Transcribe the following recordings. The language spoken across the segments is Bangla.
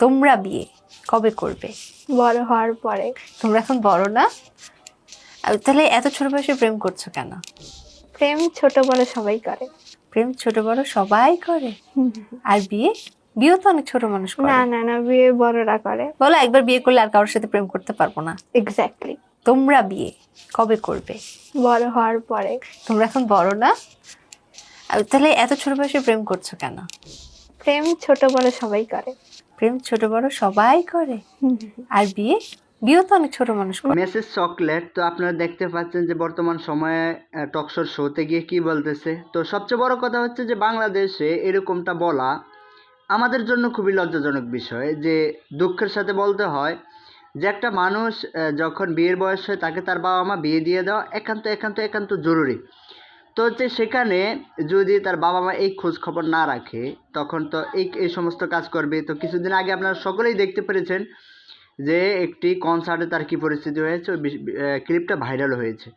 তোমরা বিয়ে কবে করবে? বড় হওয়ার পরে। তোমরা এখন বড় না? তাহলে এত ছোট বয়সে প্রেম করছ কেন? প্রেম ছোট বড় সবাই করে। প্রেম ছোট বড় সবাই করে? আর বিয়ে? বিয়ে তো অনেক ছোট মানুষ করে। না না না বিয়ে বড়রা করে। বলো একবার বিয়ে করলে আর কারোর সাথে প্রেম করতে পারব না। এক্স্যাক্টলি তোমরা বিয়ে কবে করবে? বড় হওয়ার পরে। তোমরা এখন বড় না? আর তাহলে এত ছোট বয়সে প্রেম করছ কেন? প্রেম ছোট বড় সবাই করে। প্রেম ছোট বড় সবাই করে। আর বিয়ে বিয়ে তো অনেক ছোট মানুষ করে। মেসেজ চকলেট তো আপনারা দেখতে পাচ্ছেন যে বর্তমান সময়ে টকশোর শোতে গিয়ে কি বলতেছে? তো সবচেয়ে বড় কথা হচ্ছে যে বাংলাদেশে এরকমটা বলা আমাদের জন্য খুবই লজ্জাজনক বিষয় যে দুঃখের সাথে বলতে হয় যে একটা মানুষ যখন বিয়ের বয়স হয় তাকে তার বাবা মা বিয়ে দিয়ে দেওয়া একান্ত একান্ত একান্ত জরুরি। তো হচ্ছে সেখানে যদি তার বাবা মা এই খোঁজ খবর না রাখে, তখন তো এই এই সমস্ত কাজ করবে। তো কিছুদিন আগে আপনারা সকলেই দেখতে পেরেছেন যে একটি কনসার্টে তার কী পরিস্থিতি হয়েছে, ওই ক্লিপটা ভাইরাল হয়েছে।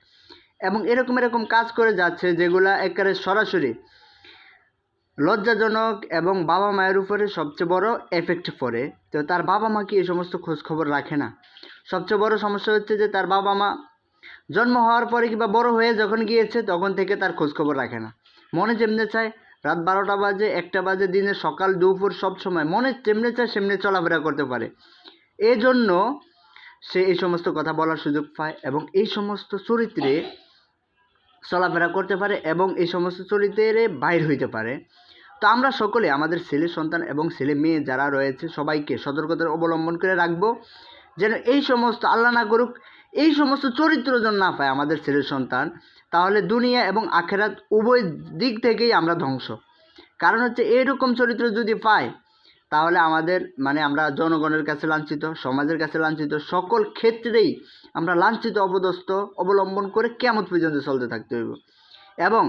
এবং এরকম এরকম কাজ করে যাচ্ছে যেগুলা একেবারে সরাসরি লজ্জাজনক এবং বাবা মায়ের উপরে সবচেয়ে বড় এফেক্ট পড়ে। তো তার বাবা মা কি এই সমস্ত খোঁজ খবর রাখে না? সবচেয়ে বড় সমস্যা হচ্ছে যে তার বাবা মা জন্ম হওয়ার পরে কিংবা বড় হয়ে যখন গিয়েছে, তখন থেকে তার খোঁজখবর রাখে না। মনে যেমনে চায়, রাত বারোটা বাজে, একটা বাজে দিনে সকাল, দুপুর সব সময় মনে যেমনে চায়, সেমনি চলাফেরা করতে পারে। এই জন্য সে এই সমস্ত কথা বলার সুযোগ পায় এবং এই সমস্ত চরিত্রে চলাফেরা করতে পারে এবং এই সমস্ত চরিত্রে বাইর হইতে পারে। তো আমরা সকলে, আমাদের ছেলে সন্তান এবং ছেলে মেয়ে যারা রয়েছে, সবাইকে সতর্কতা অবলম্বন করে রাখব। যেন এই সমস্ত আল্লাহ না করুক, এই সমস্ত চরিত্র যেন না পায় আমাদের ছেলে সন্তান, তাহলে দুনিয়া এবং আখেরাত উভয় দিক থেকেই আমরা ধ্বংস। কারণ হচ্ছে এইরকম চরিত্র যদি পাই তাহলে আমাদের মানে আমরা জনগণের কাছে লাঞ্ছিত, সমাজের কাছে লাঞ্ছিত, সকল ক্ষেত্রেই আমরা লাঞ্ছিত অবদস্ত অবলম্বন করে কেমন পর্যন্ত চলতে থাকতে হইব। এবং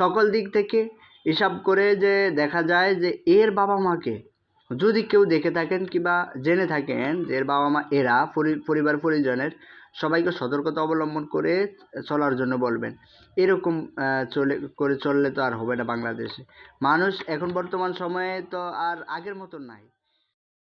সকল দিক থেকে হিসাব করে যে দেখা যায় যে এর বাবা মাকে যদি কেউ দেখে থাকেন কিংবা জেনে থাকেন যে এর বাবা মা এরা পরি- পরিবার পরিজনের, সবাইকে সতর্কতা অবলম্বন করে চলার জন্য বলবেন। এরকম চলে, করে চললে তো আর হবে না বাংলাদেশে। মানুষ এখন বর্তমান সময়ে তো আর আগের মতন নাই।